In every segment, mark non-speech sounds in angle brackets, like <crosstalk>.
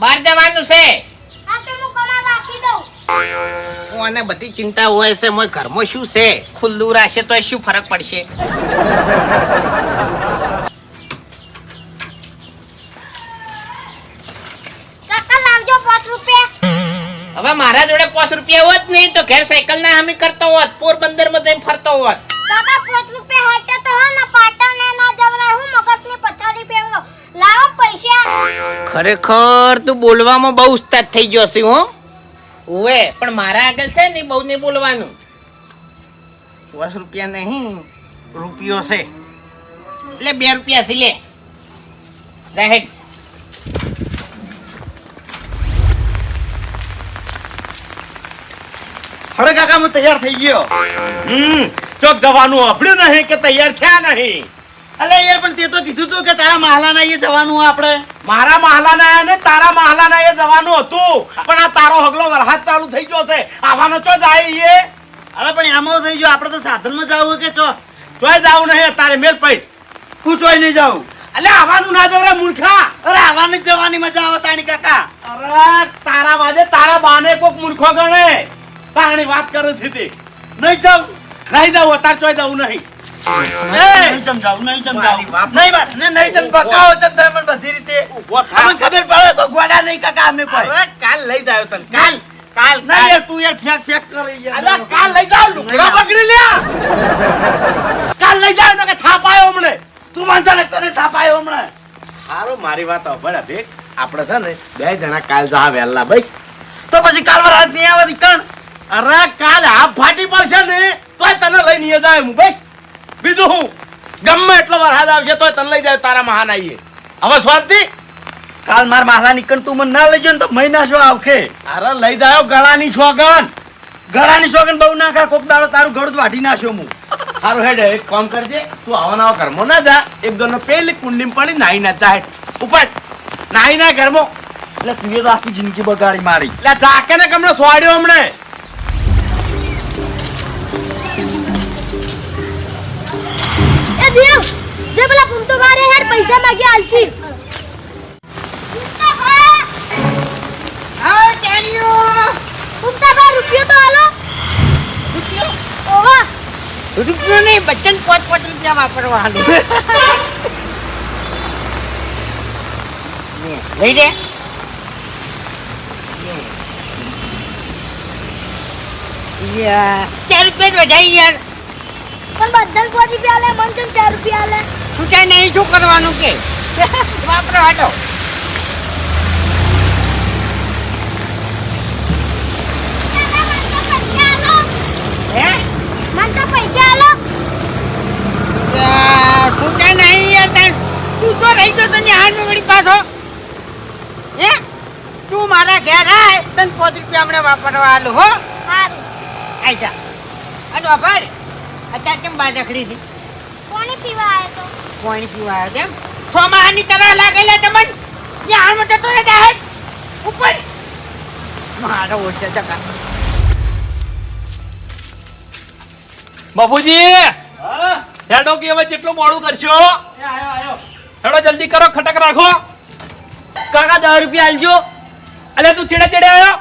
બહાર જવાનું છે. હા તો હું કમાવા રાખી દઉં. હું આને બધી ચિંતા હોય છે મોય ઘરમાં શું છે? ખુલ્લું રાખશે તો શું ફરક પડશે? પાંચ રૂપિયા. હવે મારા જોડે પાંચ રૂપિયા હોત નહીં તો ઘેર સાયકલ ના હમી કરતો હોત પોરબંદરમાં જઈને ફરતો હોત. કાકા પાંચ રૂપિયા હટે તો હા ના પાટણ ને ના જવરાય હું મગજની પથારી ફેરવો. લાવો પૈસા. ખરેખર તું બોલવામાં બહુ ઉસ્તાદ થઈ ગયો છે હો. ઓએ પણ મારા આગળ છે ને બહુ નહીં બોલવાનું. પાંચ રૂપિયા નહીં રૂપિયો છે. એટલે બે રૂપિયા છે લે. જાહેર હળો કાકા હું તૈયાર થઈ ગયો. હમ ચોક જવાનું આપણું નહીં કે તૈયાર થયા નહીં? અલે યાર પણ તે તો કીધું તું કે તારા મહાલાના એ જવાનું આપણે. મારા મહાલાના ને તારા મહાલાના એ જવાનું હતું. પણ આ તારો હગલો વરસાદ ચાલુ થઈ ગયો છે. આવવાનો ચો જાય એ? અરે પણ એમાં થઈ ગયો. આપણે તો સાધનમાં જવું કે ચો? ચોય જવું નહીં તારે મેલ પડી. હું ચોઈ નહીં જાઉં. અલે આવવાનું ના જવરે મૂર્ખા. અરે આવવાની જવાની મજા આવે તાણી કાકા. અરે તારા વાજે તારા બાને કોક મૂર્ખો ગણે. તારી વાત કરે છે તે. નહીં જાઉં. નહીં જાઉં અત્યારે ચોય જવું નહીં. કાલ લઈ તને જાવ લુગડા પકડી લ્યા કાલ લઈ જાવ કે થાપ હમણે તું વાંધા ને તને થાપાયો હમણાં હારો મારી વાત સાંભળ અભિક આપણે છે ને બે જણા કાલ જા વહેલા ભાઈ તો પછી કાલ રાત નહીં આવે કણ? અરે કાલ હાફ ફાટી પડશે ને, તોય તને લઈ નહીં જાય હું, બસ. બીજું હું? ગમે એટલો વરસાદ આવશે તોય તને લઈ જાય તારા મહાન આવીએ હવે સ્વાર્થી કાલ માર માલા નીકળ તું મને ના લઈ જાય ને તો મહિના શું આવખે અરે લઈ જાયો ગળાની છોગન ગળાની સોગન બહુ નાખા કોક દાડો તારું ગળું વાઢી નાખ્યો હું. સારું હેડ એક કામ કરજે. તું આવા નવા કરમો ના જા. એક દોનો પેલી કુંડી પડી નાઈ ના જા હેડ. ઉપર નાઈ ના કરમો એટલે તું તો આખી જિંદગી બગાડી મારી. એટલે જાકે ને કમણે સોડ્યો હમણે. વારે હેડ પૈસા માંગ્યા આલસી આવો ટેણીઓ પૂમતા ભાઈ રૂપિયો તો આલો ઓવા રૂપિયો નહીં બચ્ચન પાંચ પાંચ રૂપિયા વાપરવાનું લઈ લે યાર ચાર રૂપિયા જ વધારી યાર પણ બધા સો રૂપિયા આલે મન કેમ ચાર રૂપિયા આલે છૂટાય નહીં શું કરવાનું કે? વાપરો હાટો. તો પૈસા આલો યાર નહીં યાર તું તો રહી ગયો તને હાથ વળી પાછો. હે? તું મારા ઘેર આય તને પાંચ રૂપિયા હમણાં વાપરવા આલું હો. હારું. આઈ જા. અને વાપર અત્યારે કેમ બહાર રખડી હતી કોને પીવા આવ્યો તો? પાણી પીવા આવ્યો તેમ સોમાહાની તરહ લાગેલા તમને? ત્યાં હાલ જતો રહે જાહેર ઉપર. મારો ઓછા ચકા બાપુજી હેડો કે હવે કેટલું મોડું કરશો. હેડો જલ્દી કરો ખટક રાખો. કાકા દસ રૂપિયા આલજો. અલે તું ચેડે ચેડે આવ્યો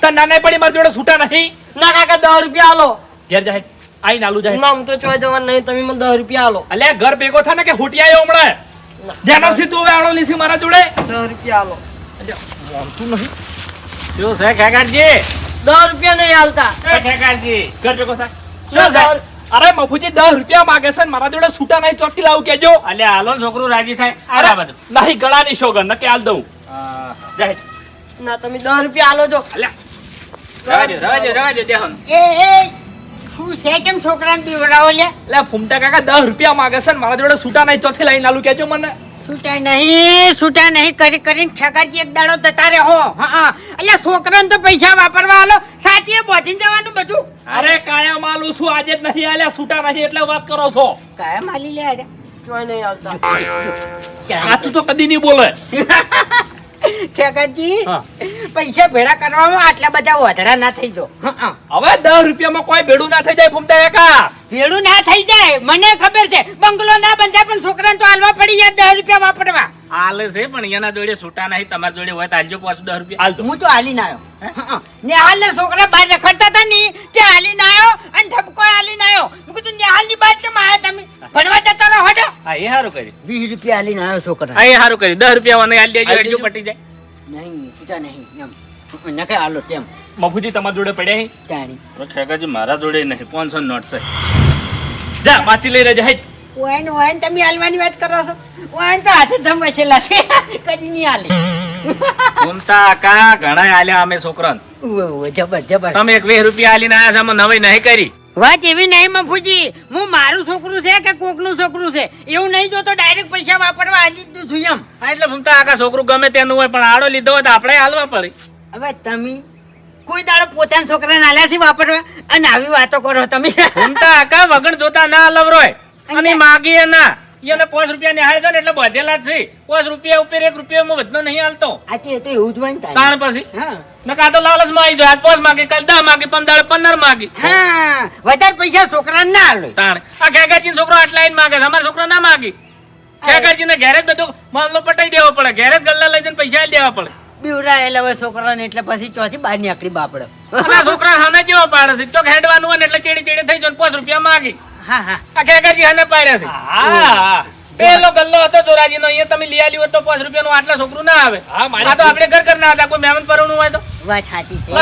તને નાના પડી મારી જોડે છૂટા નહીં. ના કાકા દસ રૂપિયા આલો. ઘેર જાય. આઈ નાલુ જાય. નામ તો ચોય જવાનું નહીં તમે મને દસ રૂપિયા આલો. અલે ઘર ભેગો થા ને કે હુટિયા આવ્યો હમણાં? ધ્યાનથી તું હવે આડો લીસી મારા જોડે. 10 રૂપિયા આલો. તું નહીં. જો છે ખેગારજી. 10 રૂપિયા નહીં આલતા. ખેગારજી. ઘર ભેગો થા. શું શું અરે મફુજી દસ રૂપિયા માગે છે ને મારા જોડે છૂટા નહીં ચોથી લાવ કેજો અલે હાલો છોકરો રાજી થાય. અરે આ બધું નહીં ગળાની શોગન નકે આલ દઉં. જાય. ના તમે દસ રૂપિયા આલો જો. અલ્યા રવા દે રવા દે રવા દે દેહન એ એ શું છે? કેમ છોકરાને પીવડાવો લે? એટલે ફૂમતા કાકા દસ રૂપિયા માગે છે ને મારા જોડે છૂટા નહીં ચોથી લઈને આલું કેજો મને. છૂટા નહીં છૂટા નહીં કરી કરીને ઠેકાજી એક દાડો જતા રહે હો. હા હા. અલ્યા છોકરાને તો પૈસા વાપરવા આલો. સાચીએ બોધી જવાનું બધું? અરે કાયા માલું છું આજે જ નહીં આલ્યા છૂટા નહીં એટલે વાત કરો છો. કાયા માલી લે અરે. ચોય નહીં આવતા. આ તો કદી નહીં બોલે. <laughs> ઠેકાજી હા. પૈસા ભેળા કરવામાં આટલા બધા વધારા ના થઈ દો. હવે દસ રૂપિયામાં કોઈ ભેડું ના થઈ જાય ફૂમતા એકા. ભેડું ના થઈ જાય મને ખબર છે બંગલો ના બંધાય પણ છોકરાને તો હાલવા પડી જાય દસ રૂપિયા વાપરવા. આલે છે પણ એના જોડે છૂટા નહીં તમારા જોડે હોય તો આલજો પાંચ દસ રૂપિયા. આલજો. હું તો હાલીને આવ્યો. નિહાલ છોકરા બહાર રખડતા હતા ને તે હાલીને આવ્યો અને ઠપકો હાલીને આવ્યો. હું કીધું નિહાલની બહાર ચમ આવ્યા તમે? ભણવા જતા રહો હટો. હા એ સારું કર્યું. વીસ રૂપિયા હાલીને આવ્યો છોકરા. હા એ સારું કર્યું. દસ રૂપિયા મને આલી દેજો અડજો પટી જાય. નહીં છૂટા નહીં એમ. નકે હાલો તેમ. મફુજી તમારા જોડે પડ્યા હે? તાણી ખેગાજી મારા જોડે નહીં પાંચસો નોટ છે. જા પાછી લઈ રહેજે હેટ. ઓયન ઓયન તમે હાલવાની વાત કરો છો? ઓયન તો હાથે ધમસેલા છે. કદી નહીં હાલે. ઉમતા કા ઘણા હાલ્યા અમે છોકરાને. જબર જબર. તમે એક વીસ રૂપિયા હાલીને આયા છો અમે નવી નહીં કરી. વાત એવી નહીં મફુજી. હું મારું છોકરું છે કે કોકનું છોકરું છે? એવું નહીં જોતો ડાયરેક્ટ પૈસા વાપરવા હાલી જ છું એમ. એટલે ઘૂમતા આખા છોકરું ગમે તેનું હોય પણ આડો લીધો હોય તો આપણે હાલવા પડે. હવે તમે કોઈ દાડો પોતાના છોકરાને આલ્યાથી વાપરવા? અને આવી વાતો કરો તમે. ઘૂમતા આખા વગણ જોતા ના લવરોય અને માગીએ ના. એને પાંચ રૂપિયા ને હાલ ને એટલે બધેલા જ છે. પાંચ રૂપિયા ઉપર એક રૂપિયા હું વધનો નહીં હાલતો. આજે તો એવું જ હોય ને તારે. પછી? હા. નકા તો લાલચમાં આવી જાય. આજ પાંચ માગી કાલ દસ માગી પંદર પંદર માગી. હા. વધારે પૈસા છોકરા ના હાલે તાણ. આ ખેગાજી છોકરો આટલા જ માગે છે. અમારા છોકરા ના માગે. ખેગાજી ને ઘેરે જ બધું મામલો પટાઈ દેવો પડે. ઘેરે જ ગલ્લા લઈ જઈને પૈસા આલી દેવા પડે. બીવડાયેલા હોય છોકરાને એટલે પછી ચોથી બહાર નીકળી બાપડે. છોકરા હાને જેવો પાડે છે. ચોક હેડવાનું હોય એટલે ચેડી ચેડી થઈ જાય ને પાંચ રૂપિયા માગી. આ ખેગાજી હાને પાડ્યા છે. પેલો ગલ્લો હતો ચોરાજી નો અહીંયા તમે લઈ આલ્યું તો પાંચ રૂપિયા નું આટલા છોકરું ના આવે. આ તો આપણે ઘર ઘર ના હતા કોઈ મહેમાન પરણું હોય તો. વાત સાચી છે.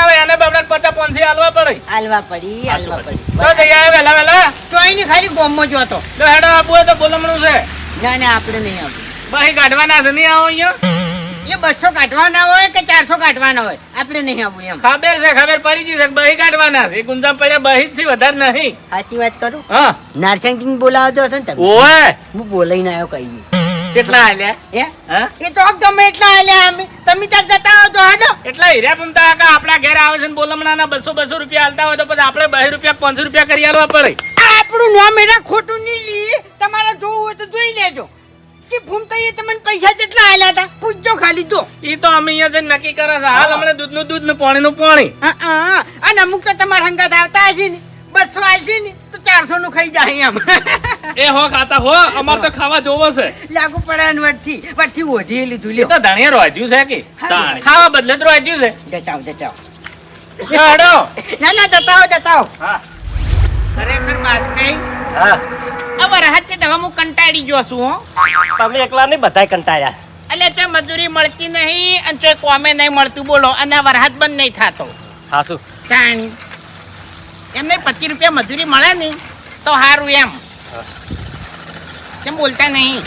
આવે એને બાબડા પચાસ પાંચસો આલવા પડે. હાલવા પડી હાલવા પડી. તો જઈ આવે વેલા વેલા તો એની ખાલી ગોમમાં જ હતો. તો હેડો આપવું હોય તો બોલમણું છે. ના ના આપણે નહીં આવું બાકી કાઢવાના છે નહીં આવો અહીંયા? એ બસો કાઢવાના હોય કે ચારસો કાઢવાના હોય? આપણે નહીં આવવું એમ. ખબર છે ખબર પડી જશે બહી કાઢવાના છે. ગુંજામ પડ્યા બહી જ છે વધારે નહીં. સાચી વાત કરું? હા. નારસંગીન બોલાવતો હતો ને તમે. ઓય હું બોલાઈને આવ્યો કહીએ કેટલા આલ્યા? એ તો ગમે એટલા આલ્યા અમે. તમે ત્યાં જતા હો તો એટલા હીરા પમતા આપણા ઘેર આવે છે ને બોલમણાના બસો બસો રૂપિયા હાલતા હોય તો પછી આપણે બહી રૂપિયા પાંચસો રૂપિયા કરી આલવા પડે. આપણું નામ એના ખોટું નહીં તમારે જોવું હોય તો જોઈ લેજો. કે ભૂમતા એ તમને પૈસા કેટલા આલ્યા હતા? પૂછજો ખાલી તો ઈ તો અમે અહીંયા જઈને નક્કી કરે છે. હાલ હમણાં દૂધનું દૂધ ને પાણીનું પાણી. હા, હા. અને અમુક તો તમારા હંગાત આવતા હશે ને. બસો આવશે ને તો ચારસો નું ખાઈ જાય એમ. એ હો ખાતા હો. અમાર તો ખાવા જોવો છે. લાગુ પડે વટથી. વટથી ઓઢી લીધું લ્યો. તો ધણીએ રોજ્યું છે કે? ખાવા બદલે જ રોજ્યું છે. જતાઓ જતાઓ. ના ના જતાઓ જતાઓ. હા. ખરેખર વાત કઈ? હા. રાહત છે હવે હું કંટાળી ગયો છું હો. તમે એકલા નહીં બધાય કંટાળ્યા. એટલે તો મજૂરી મળતી નહીં અને તો કોમે નહીં મળતું બોલો અને વરસાદ બંધ નહીં થતો. હાસુ. તાણી એમને પચીસ રૂપિયા મજૂરી મળે ને તો સારું એમ. કેમ બોલતા નહીં?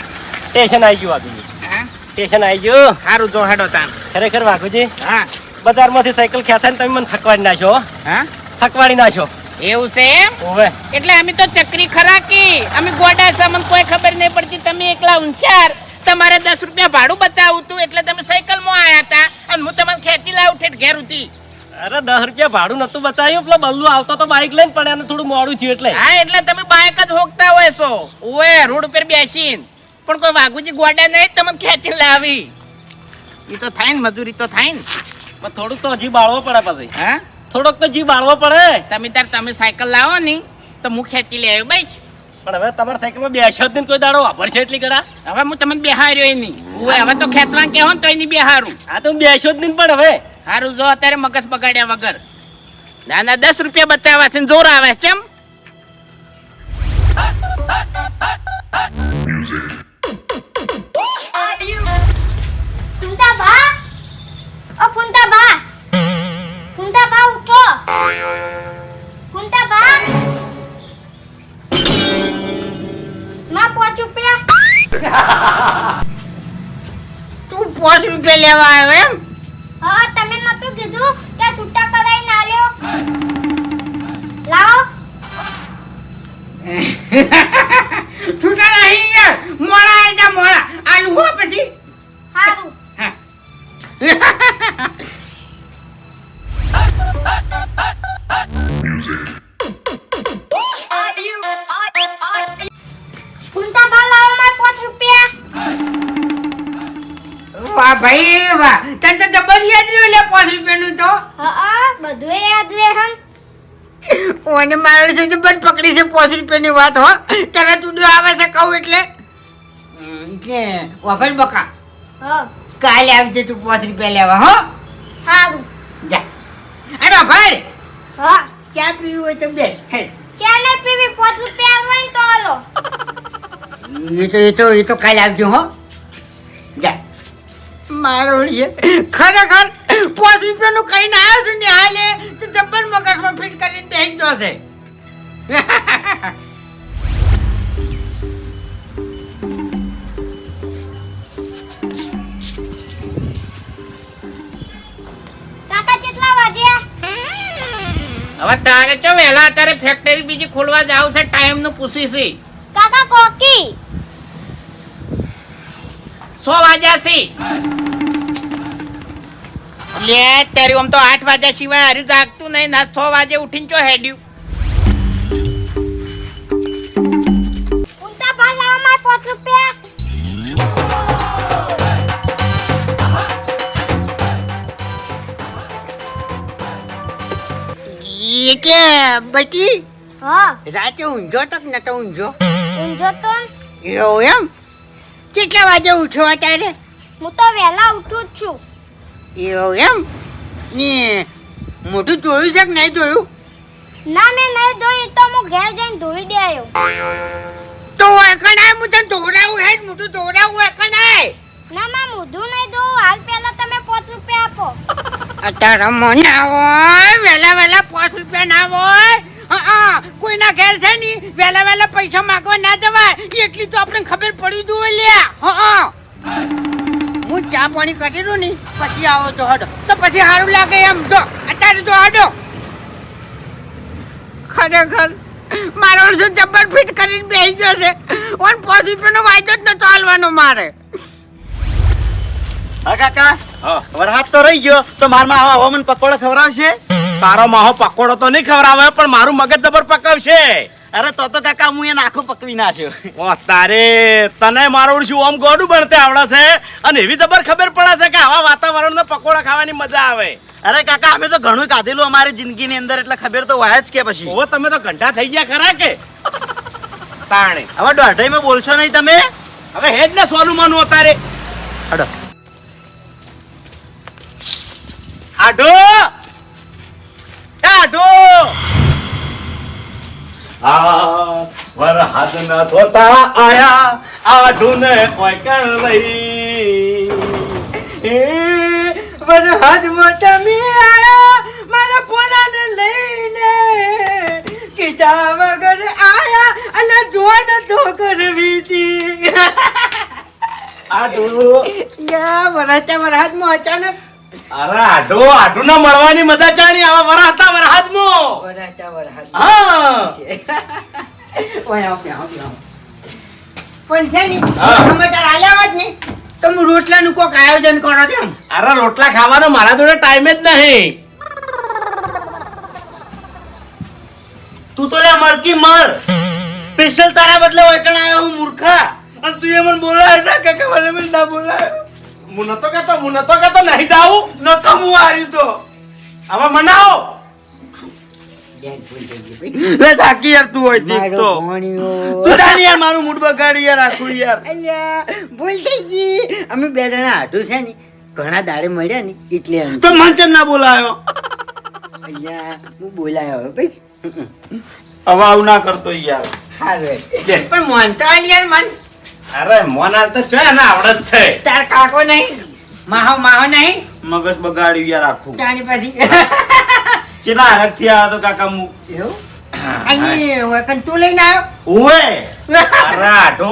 સ્ટેશન આવી ગયું હા? સ્ટેશન આવી ગયું? સારું જો હેડો તાન ખરેખર વાઘુજી હા. બજારમાંથી સાયકલ ને તમે મને થકવાડી નાખો હો. હા? થકવાડી નાખો. એવું છે ઓવે. એટલે અમે તો ચક્રી ખરા કે અમે ગોડા સામન કોઈ ખબર નહીં પડતી. તમે એકલા ઊંચાર. તમારે દસ રૂપિયા ભાડું બતાવું તું એટલે તમે સાયકલમાં આવ્યા હતા. અને હું તમને ખેંચી લાવું ઠેઠ ઘેર ઉતી અરે દસ રૂપિયા ભાડું નતું બતાવ્યું પેલો બલ્લુ આવતો તો બાઇક લઈને પણ એને થોડું મોડું થયું એટલે. હા એટલે તમે બાઇક જ હોકતા હોય છો. ઓએ રોડ ઉપર બેસીને. પણ કોઈ વાઘુજી ગોડા નહીં તમને ખેંચી લાવી. એ તો થાય ને મજૂરી તો થાય ને પણ થોડુંક તો હજી બાળવો પડે પછી. હા? થોડોક તો જીવ બાળવો પડે. તમે તાર તમે સાયકલ લાવો ને તો હું ખેંચી લે બસ. પણ હવે તમારા સાયકલમાં બેસ્યો જ નહીં કોઈ દાડો. વાપરશે એટલી કડા? હવે હું તમને બેહાર્યો નહીં. ઓએ હવે તો ખેંચવાનું કહેવો ને તો એની બેહારું. આ તો હું બેસ્યો જ નહીં પણ હવે. સારું જો અત્યારે મગજ બગાડ્યા વગર. ના ના દસ રૂપિયા બતાવ્યા છે ને જોર આવે છે એમ. ફૂંટા લેવા આવ્યો એમ? હા તમે નતું કીધું કે છૂટા કરાઈ ના લ્યો. લાવો. <laughs> ઓને મારે છે બંધ પકડી છે પાંચ રૂપિયાની વાત હો. તરત ઉડ્યો આવે છે કહું એટલે. એટલે કે વફર બકા. હા. કાલે આવજે તું પાંચ રૂપિયા લેવા હો. સારું જા. અરે ભાઈ. હા. ચા પીવું હોય તો બેસ હે ચા ને પીવી? પાંચ રૂપિયા આવે ને તો હાલો. એ તો એ તો એ તો કાલે આવજો હો. જા. મારો છે ખરેખર પાંચ રૂપિયાનું કહીને આવ્યો છું ને હાલે તો જબ્બર મગજમાં ફિટ કરીને બેસી ગયો છે. કાકા કેટલા વાગ્યા હવે તારે ચો વહેલા અત્યારે ફેક્ટરી બીજી ખોલવા જાવ છે ટાઈમનું પૂછી છે કાકા કોકી? સો વાગ્યા સી. લે તારી આમ તો આઠ વાગ્યા સિવાય હારું જાગતું નહીં ના છ વાગે ઉઠીને ચો હેડ્યું? ઉલટા પાસ આવો માર પાંચ રૂપિયા. એટલે બટી હા. રાતે ઊંઝો તક નતો ઊંઝો ઊંઝો તો? ન. એવું એમ? કેટલા વાગે ઉઠો અત્યારે? હું તો વહેલા ઉઠું જ છું. એવું એમ? ને મોઢું જોયું છે કે નહીં જોયું ના મેં નહીં ધોયું તો હું ઘેર જઈને ધોઈ દે આવ્યો તો એકણાય હું તને ધોરાવું હે મોઢું ધોવડાવું એકણાય ના માં મોઢું નહીં ધોવું. હાલ પહેલા તમે પાંચ રૂપિયા આપો. અત્યારે મને હોય વહેલા વહેલા પાંચ રૂપિયા ના હોય. કોઈના ઘેર છે ની વહેલા વહેલા પૈસા માંગવા ના જવાય. એટલી તો આપણે ખબર પડી જોઈએ લ્યા. હા હું. ચા પાણી કરેલું ની પછી આવો તો હડો. તો પછી સારું લાગે એમ. જો અત્યારે તો હડો. ખરેખર મારો અડધો જબ્બર ફિટ કરીને બેસી ગયો છે. ઓન પાંચ રૂપિયાનો વાયદો જ નતો હાલવાનો મારે. હા કાકા. હા. વરસાદ તો રહી ગયો તો મારમાં આવા હવામાન પકોડા ખવડાવશે? તારો માહો પકોડો તો નહીં ખવડાવે પણ મારું મગજ જબર પકવશે. અરે તો તો કાકા હું એને આખું પકવી નાખ્યો ઓ તારે તને મારું શું આમ ગોડું બનતે આવડે છે અને એવી જબર ખબર પડે છે કે આવા વાતાવરણમાં પકોડા ખાવાની મજા આવે. અરે કાકા અમે તો ઘણું કાઢેલું અમારી જિંદગીની અંદર એટલે ખબર તો હોય જ કે પછી. ઓ તમે તો ઘંટા થઈ ગયા ખરા કે? તાણે. હવે દોઢાઈમાં બોલશો નહીં તમે? હવે હેજ ને સોનું માનું અતારે. હડો. આઢો આ વરહાદ ન થતા આયા આઢુને કોઈ કણ લઈ. એ વરસાદમાં તમે આયા મારા પોલાને લઈને કીધા વગર આયા અને જોન તો કરવી હતી. આઢો યા વરસતા વરસાદમાં અચાનક અરે આઢો આઢો ના મળવાની મજા ચાણી આવા વરહાતા વરહાદમાં વરસતા વરસાદ હા. ઓય પણ છે ની સમાચાર આલ્યા જ ને તમે રોટલા નું કોક આયોજન કરો છો અરે રોટલા ખાવાનો મારા જોડે ટાઈમ જ નહીં. તું તો લે મરકી મર. સ્પેશિયલ તારા બદલે ઓયકણ આવ્યો હું મૂર્ખા. અને તું એ મને બોલાય ના કે મને ના બોલાય હું નતો કેતો હું નતો કેતો નહીં જાઉં. નતો હું હાર્યું તો. હવે મનાવો. લે થાકી યાર તું હોય દીક તો. તું જાણી યાર મારું મૂડ બગાડી યાર આખું યાર. અલ્યા ભૂલ થઈ ગઈ. અમે બે જણા હાટું છે ને ઘણા દાડે મળ્યા ને એટલે. તો મન કેમ ના બોલાયો? અલ્યા હું બોલાયો હવે ભાઈ. હવે આવું ના કરતો યાર. હારું. પણ મન તો યાર મન. અરે મોનાલ તો છે ને આવડે છે. તાર કાકો નહીં? માહો માહો નહીં? મગજ બગાડ્યું ગયા રાખું જાણી પછી. ચેલા હરખથી આવ્યો તો કાકા મુ? એવું? અને તું લઈને આવ્યો? ઓએ અરે <laughs> આઢો.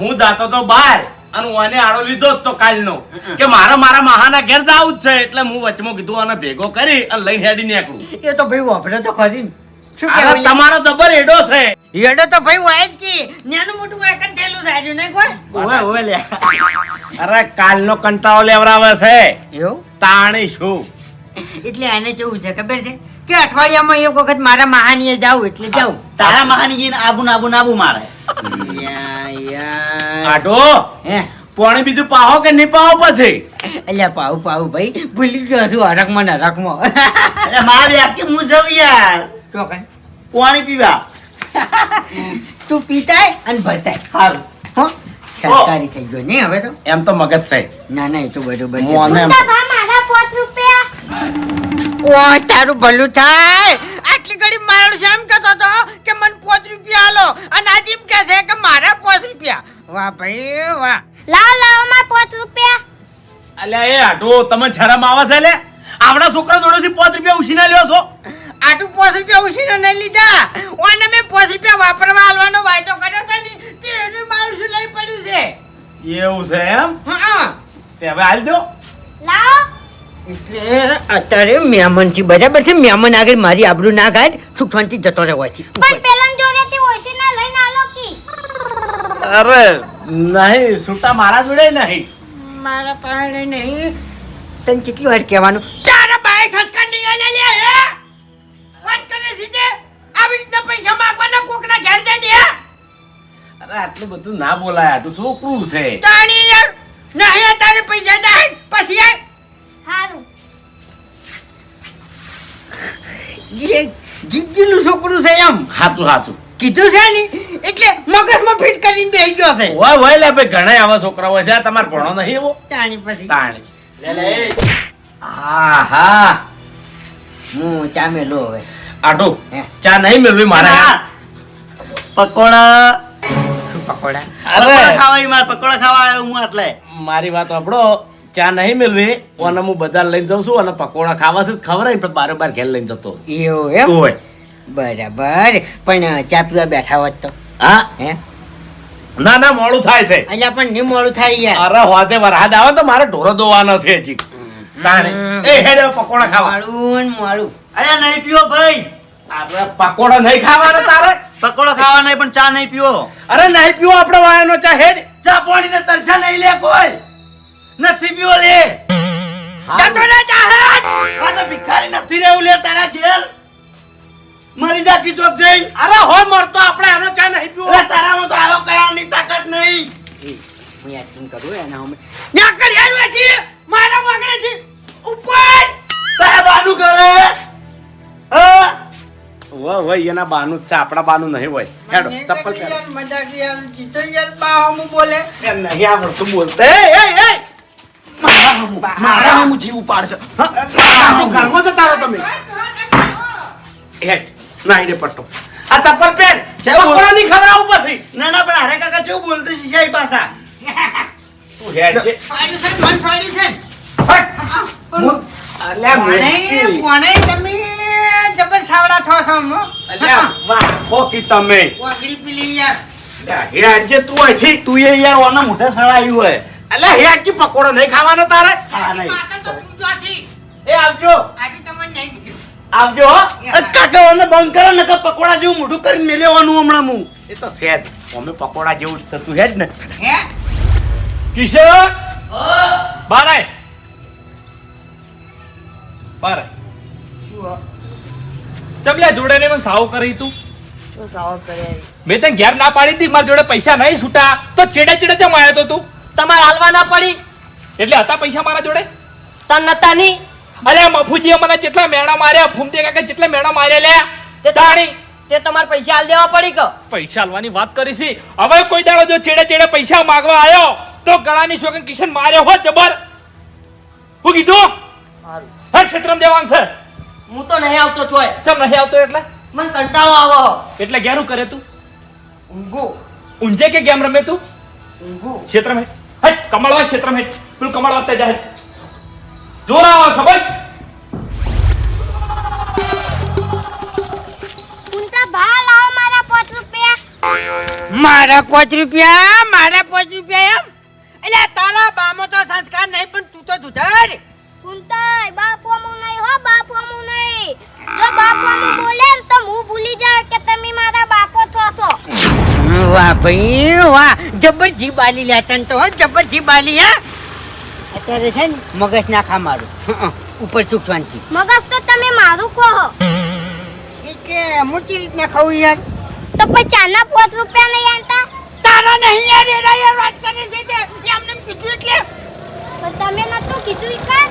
હું જાતો તો બહાર. અને ઓને આડો લીધો જ તો કાલનો. કે મારે મારા મહાના ઘેર જાવું જ છે. એટલે હું વચમાં કીધું આને ભેગો કરી અને લઈને હેડી નીકળું. એ તો ભાઈ વાપરે તો ખરી ને. શું અરે કહેવાય તમારો જબર એડો છે. હેડો તો ભાઈ હોય જ કે. નાનું મોટું વાયકન થયેલું થાય ને કોઈ? ઓએ ઓએ લે. અરે કાલનો કંટાળો લેવરાવે છે. એવું? તાણી શું એટલે આને કેવું છે ખબર છે? કે અઠવાડિયામાં એક વખત મારા મહાનીએ જાઉં એટલે જાઉં. તારા મહાની આબુ નાબુ નાબુ મારે. યા, યા. આઢો હે? પોણી બીજું પાહો કે નહીં પાહો પછી? અલ્યા પાઉ પાઉ ભાઈ ભૂલી ગયો છું હરકમાં ને હરકમાં અરે મારે આખી હું જવું યાર. ચોકન પાણી પીવા. <laughs> તું પીતાય અને ભરતાય. સારું હો સંસ્કારી થઈ ગયો નહીં હવે તો? એમ તો મગજ છે. ના ના એ તો બરોબર ઓ તારું ભલું થાય. આટલી ઘડી મારો છે એમ કહેતો હતો કે મને પાંચ રૂપિયા આલો. અને આજે એમ કહે છે કે મારા પાંચ રૂપિયા. વાહ ભાઈ વાહ. લાવ લાવમાં પાંચ રૂપિયા. અલ્યા એ આટો તમે શરમ આવે છે લે? આપણા છોકરા જોડેથી પાંચ રૂપિયા ઉછીના લ્યો છો. આટલું પાંચ રૂપિયા ઉછીને નહીં લીધા. ઓને મેં પાંચ રૂપિયા વાપરવા આલવાનો વાયદો કર્યો છે ને તે એનું મારું શું લઈ પડ્યું છે? એવું છે એમ? હા. તે હવે હાલ દો. લાવ. એટલે અત્યારે મહેમાન છે બરાબર છે? મહેમાન આગળ મારી આબરૂ ના કાઢ સુખ શાંતિ જતો રહેવાથી પણ પેલા જોડે થી ઓછી ના લઈને આલો કી. અરે નહીં છૂટા મારા જોડે નહીં. મારા પાસે નહીં. તને કેટલી વાર કહેવાનું? તારા બાય સંસ્કાર નહીં આલે લે હે? વાત કરે છે તે આવી રીતે પૈસા માંગવાના કોકના ઘેર જઈને હે? અરે આટલું બધું ના બોલાય આટલું છોકરું છે? તાણી યાર નહીં તારે પૈસા જાય પછી આય. હારું. એ જીદ્દીનું છોકરું છે એમ. હાચું હાચું. કીધું છે ને એટલે મગજમાં ફિટ કરીને બેસી ગયો છે. હોય હોય લે ભાઈ ઘણા આવા છોકરા હોય છે. આ તમારે ભણો નહીં એવો? તાણી પછી. તાણી. લે લે. એ. હા હા હું ચામેલો હવે. આટો. ચા નહીં મેળવી મારા પકોડા. શું પકોડા? અરે. ખાવા ઈ માર પકોડા ખાવા આવ્યો હું એટલે મારી વાત આપણો ચા નહીં મેળવી અને હું બધા લઈને જઉં છું અને પકોડા ખાવા છે ખવડાય પણ બારે બાર ઘેર લઈને જતો એવું એમ? હોય. બરાબર. પણ ચા પીવા બેઠા હોત તો? હા? હે? ના ના મોડું થાય છે. અહીંયા પણ નહીં મોડું થાય યાર. અરે હોતે વરસાદ આવે તો મારે ઢોરો દોવાનો છે હજી તાણે. એ હેડે પકોડા ખાવા. મોડું મોડું. અરે નહીં પીવો ભાઈ. આપણે પકોડો નહીં ખાવાનો તારે? પકોડો ખાવા નહીં પણ ચા નહીં પીવો અરે નહીં પીવો આપણે વાયનો ચા હેડ. ચા પાણી ને તરસા નહીં લે કોઈ. નથી પીવો લે. જતો રે જાહેર આ તો ભિખારી નથી રહેવું લે તારા ઘેર. મરી ચોક જઈને. અરે હો મરતો આપણે આનો ચા નહીં પીવો. અરે તારામાં તો આવો કયાની તાકાત નહીં. હું એક્ટિંગ કરું એના અમે ના કરી આવ્યો મારા ઉપર. વાહ વાહ એના બાનું જ છે આપણા બાનું નહીં હોય. હેડો ચપ્પલ પહેરો. મજાક યાર જીતો યાર બાહોમું બોલે. એ નહીં આવડતું બોલતે. એ એ એ! મારા હું જીવ ઉપાડશે. આટલું ઘરમાં જતા રહો તમે. હેડ નાઈ રે પટ્ટો. આ ચપ્પલ પહેર. પકોડા ખબર આવું પછી. ના ના પણ હારે કાકા કેવું બોલતે સાહેબ પાછા તું હેડ છે ફાડ્યું છે. મન ફાડ્યું છે હટ. અલ્યા મને કોણે તમે જબર સાવડા થો છો હું? અલ્યા વાહ ખોકી તમે. ઓગળી પીલી યાર. અલ્યા જે તું અહીંથી તું એ યાર ઓના મોઢે સળાયું હોય. અલ્યા હેડ કે પકોડો નહીં ખાવાનો તારે? હા નહીં. તો તું જોથી એ આવજો. આજી તમને નહીં આવજો કાકા ઓને બંધ કરો નકર પકોડા જેવું મોઢું કરીને મેલેવાનું હમણાં હું. એ તો સેજ અમે પકોડા જેવું જ થતું ને. હે? બાર આય બાર. આય. ચમલ્યા જોડે ને મને સાવ કરી તું? મેં તને ઘેર ના પાડી હતી મારા જોડે પૈસા નહીં છૂટા. તો ચેડે ચેડે ચમ આવ્યો તો તું? તમારે હાલવા ના પડી. એટલે હતા પૈસા મારા જોડે? તન નતા ની. અરે મફુજીએ મને કેટલા મેણા માર્યા ફૂમતે કાકા કેટલા મેણા માર્યા લે તે તાણી. તે તમારે પૈસા હાલ દેવા પડી કે? પૈસા આલવાની વાત કરી છે હવે કોઈ દાડો જો ચેડે ચેડે પૈસા માંગવા આવ્યો તો ગળાની શોકન કિશન માર્યો હો જબર. હું કીધું? હર. ક્ષેત્રમ દેવાંગ છે હું તો નહીં આવતો છો ચમ નહીં આવતો એટલે? મને કંટાળો આવો એટલે ઘેરું કરે તું? ઊંઘો. ઊંઝે કે ગેમ રમે તું? ઊંઘો. ક્ષેત્ર મેં હટ કમળવા ક્ષેત્ર મેં પેલું કમળવા તે જાય. જોરા સબર મારા પાંચ રૂપિયા. મારા પાંચ રૂપિયા? એમ? એટલે તારા બામો તો સંસ્કાર નહીં પણ તું તો દુધાર કુંતાઈ બાપુ અમુ નહીં હો બાપુ અમુ નહીં. જો બાપુ અમુ બોલે તો હું ભૂલી જાય કે તમે મારા બાપો છો છો. વાહ ભાઈ વાહ. જબર જી બાલી લે તને તો હો જબર જી બાલી હા? અત્યારે છે ને મગજ ના ખા મારું ઉપર સુખ મગજ તો તમે મારું કહો. એટલે મોટી રીતના ખાવું યાર. તો કોઈ ચાના પાંચ રૂપિયા નહીં આનતા? તારા નહીં યાર એ વાત કરી છે એમને કીધું એટલે પણ તમે નતું કીધું ઈ કાં?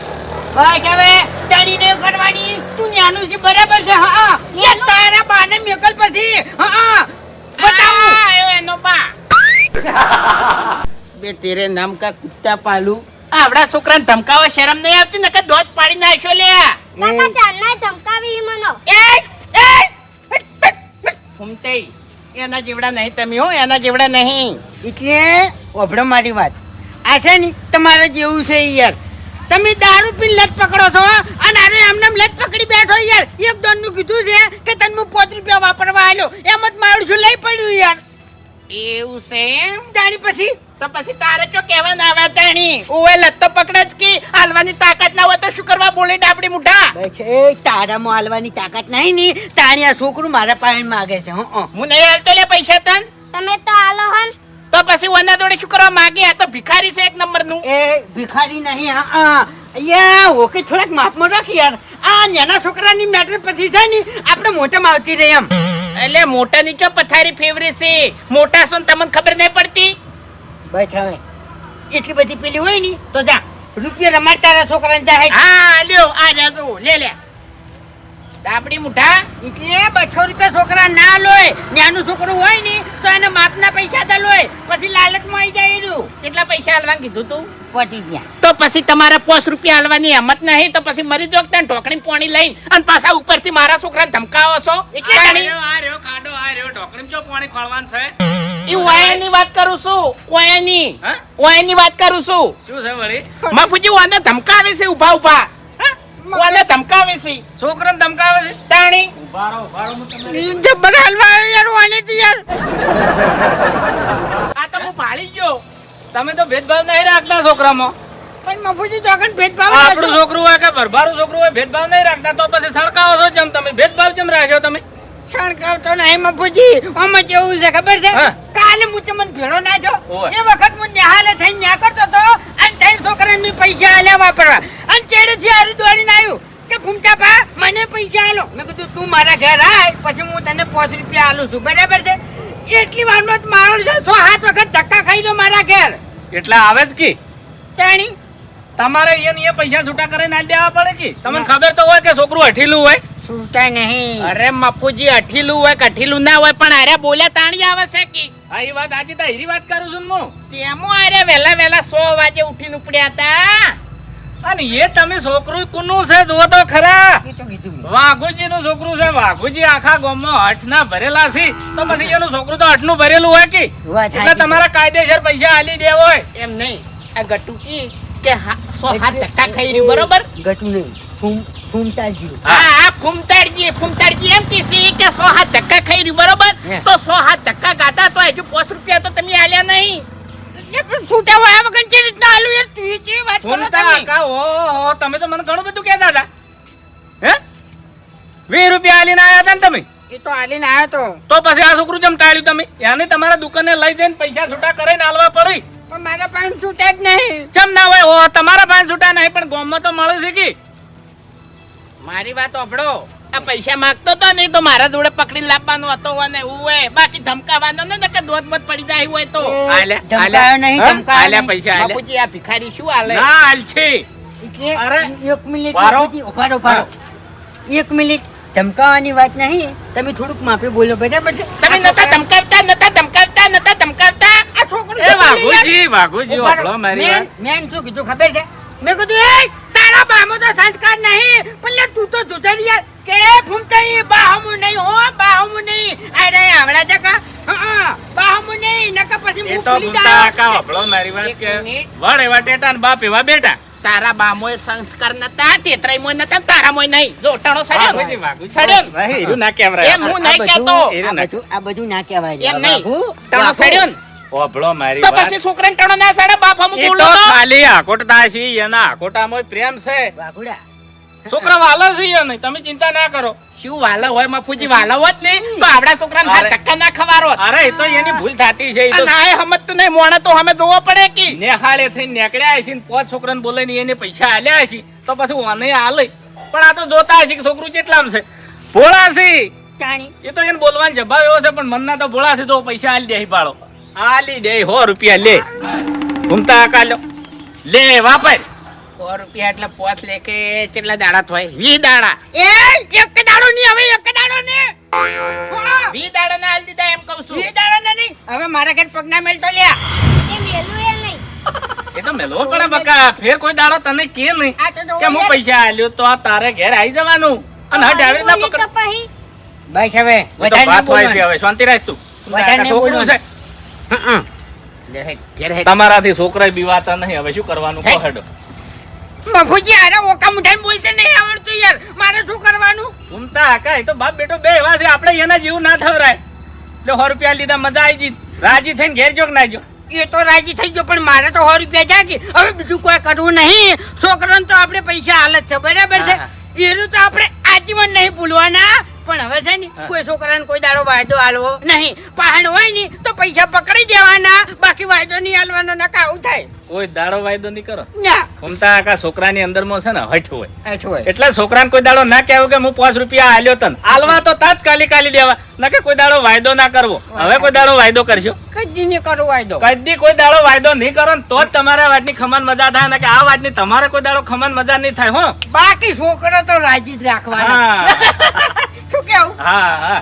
કેવે તારી ને કરવાની તું ન્યાનું છે બરાબર છે? હા કે તારા બાને મેકલ પછી. હા બતાવું. એનો બા. <laughs> તેરે નામ કા કુત્તા પાલુ. આવડા છોકરાને ધમકાવો શરમ નહીં આવતી નકર દોત પાડી નાખ્યો લે. કાકા ચાલના ધમકાવી મનો. એ એ. ફૂમતે એના જેવડા નહીં તમે હો એના જેવડા નહીં. એટલે ઓભળો મારી વાત. આ છે ને તમારે જેવું છે યાર. તમે દારૂ પીને લત પકડો છો અને આરે એમને એમ લત પકડી બેઠો યાર. એક દોનનું કીધું છે કે તને હું પોત રૂપિયા વાપરવા આવ્યો એમ જ મારું છું લઈ પડ્યું યાર. એવું છે એમ? જાણી પછી? તો પછી તારે ચો કેવા ના આવ્યા તાણી ઓએ તો પકડે જ કી. હાલવાની તાકાત ના હોય તો શું કરવા બોલે ડાબડી મુઢા? છે એ તારામાં હાલવાની તાકાત નહીં ની. તાણી આ છોકરું મારા પાસે માગે છે હં હં. હું નહીં હાલતો લે પૈસા તન? તમે તો હાલો હન. તો પછી ઓના જોડે શું કરવા માંગે? આ તો ભિખારી છે એક નંબરનું એ ભિખારી નહીં હા અહીંયા ઓકે થોડાક માપમાં રાખ યાર. આ નાના છોકરાની મેટર પછી છે ને આપણે મોટામાં આવતી રહી એમ. એટલે મોટા નીચો પથારી ફેવરી છે? મોટા સોન તમને ખબર નહીં પડતી? બસ હવે. એટલી બધી પેલી હોય ને તો જા. રૂપિયા રમાડતા છોકરાને જાય હા લ્યો આ જા લે લે. ડાબડી મુઠા એટલે બસો રૂપિયા છોકરા ના લોય નાનું છોકરું હોય ને તો એને માપના પૈસા તો લોય પછી લાલચમાં આવી જાય એનું. કેટલા પૈસા હાલવાનું કીધું તું? પટી ગયા. તો પછી તમારા પોસ રૂપિયા હાલવાની હિંમત નહીં તો પછી મરી જો તને ઢોકણી પોણી લઈ અને પાછા ઉપરથી મારા છોકરાને ધમકાવો છો? એટલે આ રહ્યો ખાડો આ રહ્યો ઢોકણી ચો પોણી ખોળવાનું છે? ઓયાની વાત કરું છું ઓયાની. હા? ઓયાની વાત કરું છું. શું છે વળી? મફુજી ઓને ધમકાવે છે ઊભા ઊભા ઓને ધમકાવે છે? છોકરાને ધમકાવે છે? તાણી? ઉભારો ઉભારો હું તમને હલવા યાર ઓને તો યાર. આ તો હું ભાળી ગયો. તમે તો ભેદભાવ નહીં રાખતા છોકરામાં. પણ મફુજી તો આગળ ભેદભાવ આપણું છોકરું હોય કે ભરભારું છોકરું હોય ભેદભાવ નહીં રાખતા તો પછી સળકાવો છો જેમ તમે. ભેદભાવ કેમ રાખ્યો તમે. સણકાવતો નહીં ભૂજી આમાં કેવું છે ખબર છે? કાલે હું તમને ભેળો ના જો એ વખત હું નિહાલે થઈને ન્યા કરતો તો અને ત્રણ છોકરાને મેં પૈસા આલ્યા વાપરવા. અને ચેડેથી હારું દોડીને આવ્યું કે ફૂમતા પા મને પૈસા આલો. મેં કીધું તું મારા ઘર આય પછી હું તને પાંચ રૂપિયા આલું છું. બરાબર છે? એટલી વારમાં જ મારો છે સાત વખત ધક્કા ખાઈ લો મારા ઘેર. એટલે આવે જ કી? તાણી? તમારે અહીંયા પૈસા છૂટા કરીને આલી દેવા પડે કે? તમને ખબર તો હોય કે છોકરું અઠીલું હોય? સુતા નહીં. અરે મફુજી અઠીલું હોય કઠીલું ના હોય પણ અરે બોલ્યા તાણી આવે છે કે? હા એ વાત આજે તા હીરી વાત કરું છું હું. તેમાં અરે વેલા વેલા સો વાગે ઉઠીને ઉપડ્યા હતા. અને એ તમે છોકરું કુનું છે જો તો ખરા. એ તો કીધું મેં. વાઘુજી નું છોકરું છે વાઘુજી આખા ગામમાં હઠ ના ભરેલા છે. તો પછી એનું છોકરું તો હઠનું ભરેલું હોય કે? એટલે તમારા કાયદેસર પૈસા આલી દેવો હોય. એમ નહીં. આ ગટુકી કે સો હાથ ધક્કા ખાઈ રહ્યું બરોબર? ગટુ નહીં. ફૂમ ફૂમતાજી. હા હા ફૂમતાડજી ફૂમતાડજી એમ કીધી કે સો હાથ ધક્કા ખાઈ રહ્યું બરોબર? તો સો હાથ ધક્કા ગાતા તો હજુ પાંચ રૂપિયા તો તમે આલ્યા નહીં. એટલે પણ છૂટા વાયા વગર જે રીતના આલુ યાર? તું એ વાત કરો તમે. તો મને ઘણું બધું કહેતા હતા. હે? વીસ રૂપિયા આલીને આવ્યા હતા ને તમે? એ તો આલીને આવ્યો તો. તો પછી આ છોકરું જેમ ટાળ્યું તમે? એને તમારા દુકાને લઈ જઈને પૈસા છૂટા કરીને આલવા પડી. પણ મારા પાસે છૂટા જ નહીં. ચમ ના હોય? ઓ તમારા પાસે છૂટા નહીં પણ ગામમાં તો મળે છે કે? મારી વાત ઓભળો આ પૈસા માંગતો તો નહીં તો મારા જોડે પકડી લાવવાનો હતો અને હું હોય. બાકી ધમકાવાનો ને કે દોત બોત પડી જાય હોય તો. ધમકાયો નહીં ધમકાયો આલ્યા પૈસા આલે બાપુજી આ ભિખારી શું આલે ના હાલ છે એટલે અરે, એક મિનિટ બાપુજી, ઊભા રહો, એક મિનિટ. ધમકાવાની વાત નહીં. તમે થોડુંક માફી બોલો બરાબર છે? તમે નતા ધમકાવતા નતા ધમકાવતા નતા ધમકાવતા? આ છોકરો એ. વાઘુજી વાઘુજી ઊભા મારી મેન મેન શું કીધું? ખબર છે? મેં કીધું એ તારા બામો તો સંસ્કાર નહીં પણ તું તો દુધરિયા કે ફૂમતાઈ બાહમુ નહીં હો બાહમુ નહીં. અરે આવડા જકા હા બાહમુ નહીં નકા પછી તો ભૂલી ભૂલતા જાઉં. કાકા મારી વાત કે. વડ એવા ટેટા ને બાપ એવા બેટા. તારા બામોય સંસ્કાર નતા તેતરાય મોય નતા તારા મોય નહીં. જો ટાણો સડ્યો સડ્યો. એમ હું નહીં બધું- કહેતો. આ બધું ના કહેવાય. એમ નહીં. ટાણો સડ્યો ઓભળો મારી તો પછી છોકરાને ટાણો ના સડે બાપ હમ બોલો તો તો? ખાલી આકોટતા છે એના આકોટામાં પ્રેમ છે. વાઘુડા. છોકરા વાલા છે એને તમે ચિંતા ના કરો. શું વાલો હોય મફુજી વાલો હોત ને? તો આવડા છોકરાને હાથ ધક્કા ના ખવારો અરે એ તો એની ભૂલ થતી છે એ તો અને આ સમજતું નહીં મોણે તો અમે જોવો પડે કે. નેહાળે થઈને નીકળ્યા છે ને પાંચ છોકરાને બોલાવીને એને પૈસા આલ્યા છે તો પછી વાને આલે. પણ આ તો જોતા છે કે છોકરું કેટલામ છે. ભોળા છે. એ તો એને બોલવાનો જવાબ એવો છે પણ મનના તો ભોળા છે તો પૈસા આલી દે બાળો આલી દે હો રૂપિયા લે. ઘૂમતા કાલો. લે વાપર. સો રૂપિયા એટલે પોત લે કે કેટલા દાડા થાય? વી દાડા. એ એક દાડો નહીં હવે એક દાડો નહીં. વી દાડા ના હાલ દીધા એમ કહું છું. વી દાડા ના નહીં. હવે મારા ઘેર પગ ના મેલતો લ્યા. એ મેલું એ નહીં. એ તો મેલવો પડે બકા. ફેર કોઈ દાડો તને કે નહીં. કે હું પૈસા આલ્યો તો તારે ઘેર આવી જવાનું? અને હટ આવી રીતના પકડ. બસ હવે વધારે વાત હોય છે હવે. શાંતિ રાખ તું. વધારે નહીં છે. તમારાથી છોકરા બીવાતા નહીં. હવે શું કરવાનું? કહો હેડો. બાપુજી અરે ઓકા મુઠાને બોલતે નહીં આવડતું યાર. મારે શું કરવાનું? ઉમતા હાકા એ તો બાપ બેટો બે એવા છે. આપણે એના જેવું ના થવરાય. એટલે સો રૂપિયા લીધા મજા આવી જી રાજી થઈને ઘેર જોક ના જો? એ તો રાજી થઈ ગયો પણ મારે તો સો રૂપિયા જાગી. હવે બીજું કોઈ કરવું નહીં. છોકરાને તો આપણે પૈસા હાલત છે બરાબર છે? એનું તો આપણે આજીવન નહીં ભૂલવાના. પણ હવે છે ને હા. કોઈ છોકરાને કોઈ દાડો વાયદો હાલવો નહીં. પહાણ હોય ને તો પૈસા પકડી દેવાના બાકી વાયદો નહીં હાલવાનો ના કાવું થાય. કોઈ દાડો વાયદો નહીં કરો. ના. ઘૂમતા આખા છોકરાની અંદરમાં છે ને હઠ હોય? એટલે છોકરાને કોઈ દાડો ના કહેવું કે હું પાંચ રૂપિયા આલ્યો તન. આલવા તો તાત્કાલિક આલી દેવા. ના કે કોઈ દાડો વાયદો ના કરવો. હવે કોઈ દાડો વાયદો કરશો. કદી નહીં કરો વાયદો. કદી કોઈ દાડો વાયદો નહીં કરો ને તો જ તમારા વાતની ખમન મજા થાય. ને કે આ વાતની તમારે કોઈ દાડો ખમન મજા નહીં થાય હો. બાકી છોકરો તો રાજી જ રાખવાનો. <laughs> શું કેવું? હા હા.